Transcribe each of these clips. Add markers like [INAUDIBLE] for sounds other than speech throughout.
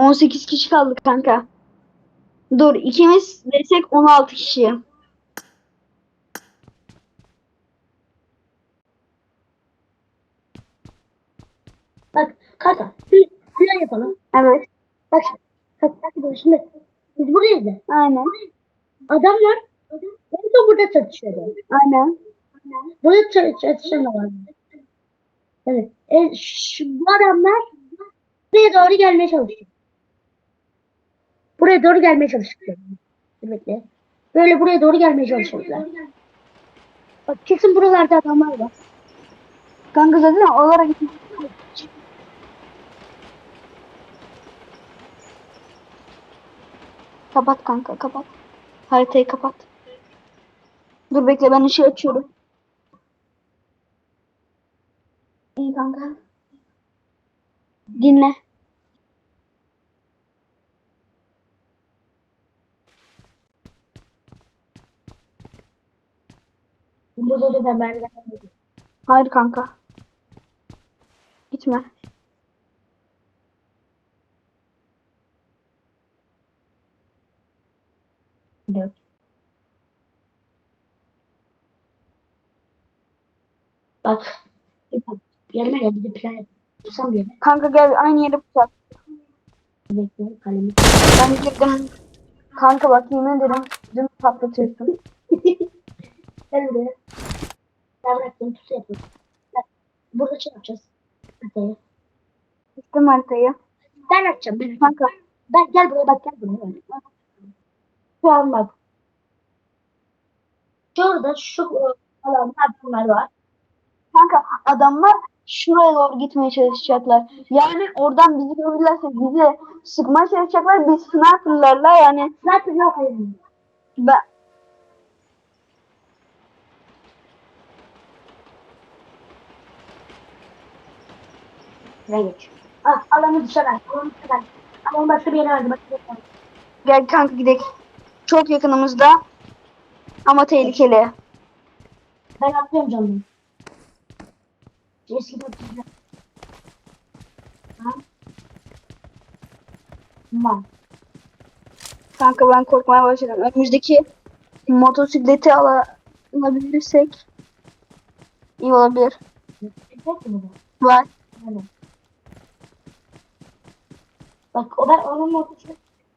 18 kişi kaldı kanka. Dur ikimiz desek 16 kişi. Bak kanka bir plan yapalım. Evet. Bak. Bak, bak şimdi. Biz buradayız. Aynen. Adamlar en son burada çatışıyordu. Aynen. Burada çatışan da var. Evet. E, şu, bu adamlar buraya doğru gelmeye çalışıyor. Buraya doğru gelmeye çalışıyor. Dur Bekle. Böyle buraya doğru gelmeye çalışıyorlar. Bak kesin buralarda adamlar var. Kanka zaten oralara gitmek. Kapat kanka kapat. Haritayı kapat. Dur bekle ben ışığı açıyorum. İyi kanka. Dinle. Burada da ben merdiven Hayır kanka. Gitme. Dört. Bak. Yanıma gel bir de plan yapsam bir yere. Kanka gel aynı yere bıçak. Bekle kalemi. Ben girdim. Kanka bak yemin ederim dün patlatıyorsun. [LAUGHS] Gel buraya. Ben bıraktım yapıyorum. Bak, Burada şey yapacağız. Haritayı. Gittim haritayı. Ben açacağım. Ben, Kanka ben gel buraya bak gel buraya. Şu an bak. Şurada şu e, alanda bunlar var. Kanka adamlar şuraya doğru gitmeye çalışacaklar. Yani oradan bizi görürlerse bizi sıkmaya çalışacaklar. Biz sniperlarla yani Zaten yok ben Şuraya geç. Ah, alanı dışarı. Alanı dışarı. Alanı başka bir yere verdi. Başka bir yere verdi. gel kanka gidelim. Çok yakınımızda ama tehlikeli. Ben atlıyorum canım. Eski atlayacağım. Ha? Tamam. Kanka ben korkmaya başladım. Önümüzdeki motosikleti ala- alabilirsek iyi olabilir. Var. Evet. Bak o ben onun ortasına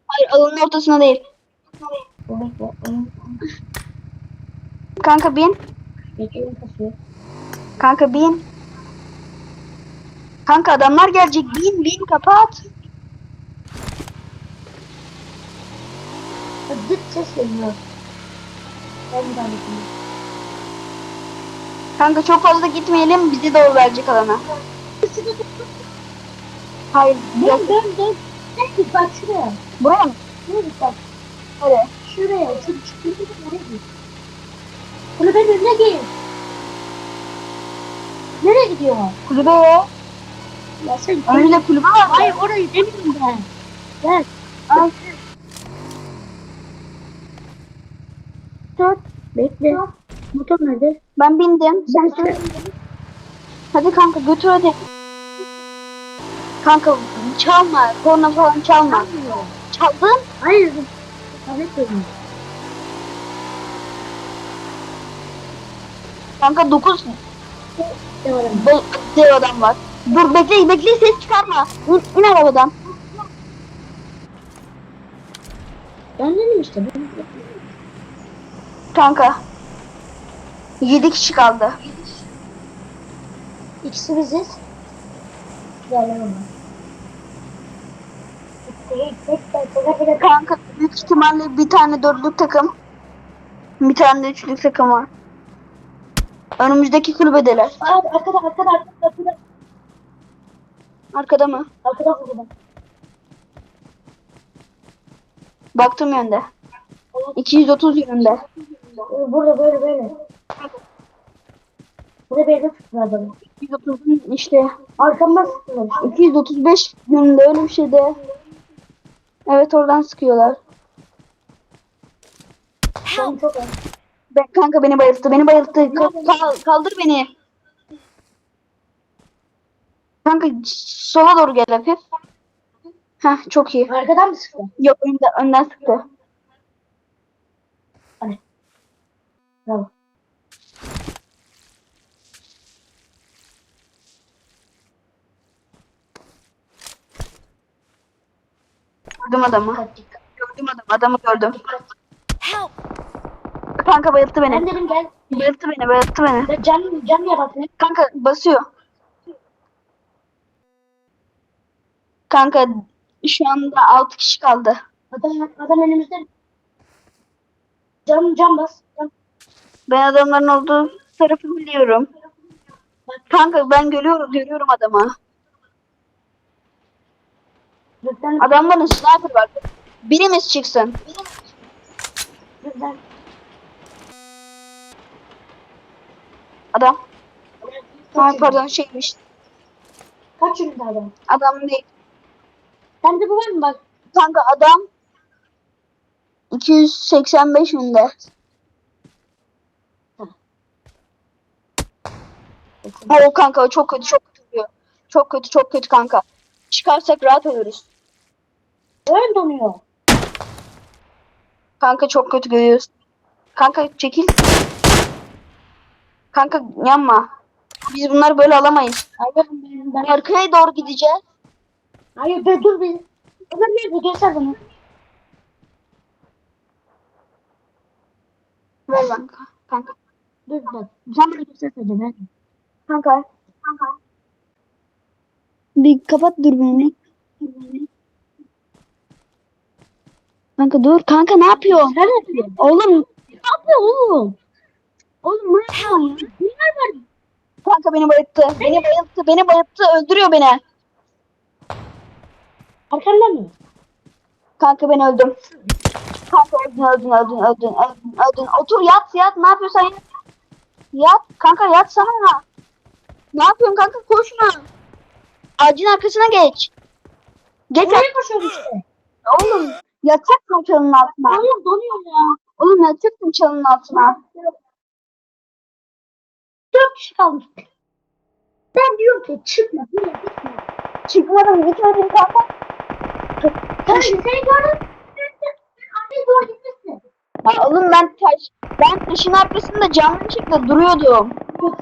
Hayır alanın ortasına değil. o bekle. Kanka bin. Kanka bin. Kanka adamlar gelecek. Bin bin kapat. Zıt ses geliyor. Ben. Kanka çok fazla gitmeyelim. Bizi doğru verecek alana. Hayır. Dön dön dön. Git bak şuraya. buraya mı? Git bak. Nereye? Şuraya. Şu çıkıyor. Nereye git? Kulübenin önüne git. Nereye gidiyor? Kulübeye. Ya sen Önümüzde kulübe var. Hayır orayı demiyorum ben. Gel. Al. Dur. Bekle. Motor nerede? Ben bindim. Sen söyle. Hadi kanka götür hadi. Kanka çalma. Korna falan çalma. Çaldın. Hayır. Tablet dedim. Kanka 9 Devam. dev adam var. Dur bekle bekle ses çıkarma. İn, in arabadan. Ben dedim işte. Ben... Kanka. 7 kişi kaldı. İkisi biziz. Diğerleri onlar. Kanka büyük ihtimalle bir tane dörtlük takım. Bir tane de üçlük takım var. Önümüzdeki kulübedeler. Aa, arkada arkada arkada arkada. Arkada mı? Arkada burada. Baktım yönde. 230 yönünde. Burada böyle böyle. Burada yerde tutuyor adamı. 230 işte sıktılar işte. 235 yönünde öyle bir şeyde. Evet oradan sıkıyorlar. Çok. Ben, kanka beni bayılttı. Beni bayılttı. Ka- kal- kaldır beni. Kanka sola doğru gel hafif. Heh çok iyi. Arkadan mı sıktı? Yok önden, önden sıktı. Bravo. Gördüm adamı. Gördüm adamı. Adamı gördüm. Help! Kanka bayılttı Ben beni. dedim gel. Bayılttı beni. Bayılttı beni. Ben can, can yaratın. Kanka basıyor. Kanka şu anda 6 kişi kaldı. Adam, adam önümüzde. Can, can bas. Can. Ben adamların olduğu tarafı biliyorum. Kanka ben görüyorum, görüyorum adamı. Lütfen, Adamların sniper var. Birimiz çıksın. lütfen. Adam. Pardon şeymiş. kaç adam? Adam değil. Sende bu var mı bak? Kanka adam 285 önde. Oo kanka o çok kötü çok kötü. Çok kötü çok kötü kanka. Çıkarsak rahat ölürüz. Öyle donuyor. Kanka çok kötü görüyoruz. Kanka çekil. Kanka yanma. Biz bunları böyle alamayız. Hayır ben, ben Arkaya doğru gideceğiz. Hayır be dur bir. Ömer nerede? Göster bana. Ver kanka. Kanka. Dur bak. Sen bana göstersene nerede? Kanka. Kanka. Bir kapat dürbününü. Kanka dur. Kanka ne yapıyorsun? Sen ne yapıyorsun? Oğlum. Ne yapıyor oğlum? Oğlum ne yapıyorsun? Kanka beni bayılttı. Beni bayılttı. Beni bayılttı. Öldürüyor beni. Arkamda mı? Kanka ben öldüm. Kanka öldün öldün öldün öldün öldün öldün. Otur yat yat. Ne yapıyorsan yat. Yat. Kanka yat sana. Ne yapıyorsun kanka? Koşma. Ağacın arkasına geç. Geç Oraya koşuyorum işte. Oğlum yatacaksın çalının altına. Oğlum donuyor ya. Oğlum yatacaksın çalının altına. Dört kişi kalmış. Ben diyorum ki çıkma. Dur gitme. Çıkmadım gitmedim kanka. Ya seni gördüm. Arkaya doğru gitmesin. Ya oğlum ben taş, ben taşın arkasında canlı çıktı duruyordum. Yok